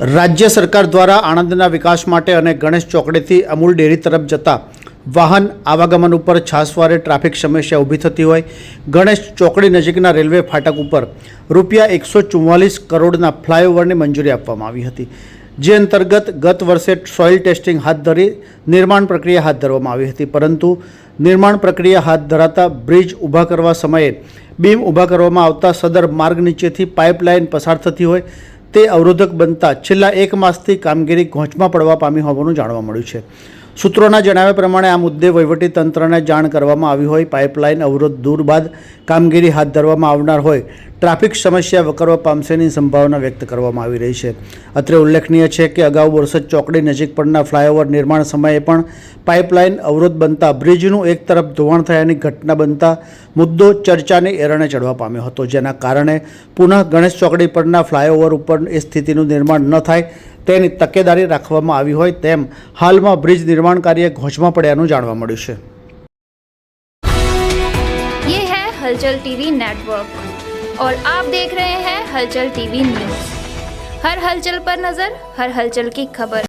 રાજ્ય સરકાર દ્વારા આણંદના વિકાસ માટે અને ગણેશ ચોકડીથી અમૂલ ડેરી તરફ જતા વાહન આવાગમન ઉપર છાસવારે ટ્રાફિક સમસ્યા ઊભી થતી હોય, ગણેશ ચોકડી નજીકના રેલવે ફાટક ઉપર રૂપિયા એકસો ચુમ્માલીસ કરોડના ફ્લાયઓવરની મંજૂરી આપવામાં આવી હતી, જે અંતર્ગત ગત વર્ષે સોઇલ ટેસ્ટિંગ હાથ ધરી નિર્માણ પ્રક્રિયા હાથ ધરવામાં આવી હતી, પરંતુ નિર્માણ પ્રક્રિયા હાથ ધરાતા બ્રિજ ઊભા કરવા સમયે બીમ ઊભા કરવામાં આવતા સદર માર્ગ નીચેથી પાઇપલાઇન પસાર થતી હોય તે અવરોધક બનતા છેલ્લા એક માસથી કામગીરી ઘોંચમાં પડવા પામી હોવાનું જાણવા મળ્યું છે. સૂત્રોના જણાવ્યા પ્રમાણે આ મુદ્દે વહીવટી તંત્રને જાણ કરવામાં આવી હોય, પાઇપલાઇન અવરોધ દૂર બાદ કામગીરી હાથ ધરવામાં આવનાર હોય, ટ્રાફિક સમસ્યા વકરવા પામશેની સંભાવના વ્યક્ત કરવામાં આવી રહી છે. અત્રે ઉલ્લેખનીય છે કે અગાઉ બોરસદ ચોકડી નજીક પરના ફ્લાયઓવર નિર્માણ સમયે પણ પાઇપલાઇન અવરોધ બનતા બ્રિજનું એક તરફ ધોવાણ થયાની ઘટના બનતા મુદ્દો ચર્ચાની એરણે ચડવા પામ્યો હતો, જેના કારણે પુનઃ ગણેશ ચોકડી પરના ફ્લાયઓવર ઉપર એ સ્થિતિનું નિર્માણ ન થાય તેની તકેદારી રાખવામાં આવી હોય તેમ હાલમાં બ્રિજ નિર્માણ કાર્ય ઘોંચમાં પડ્યાનું જાણવા મળ્યું છે ये है हलचल टीवी नेटवर्क और आप देख रहे हैं हलचल टीवी न्यूज हर हलचल पर नजर हर हलचल की खबर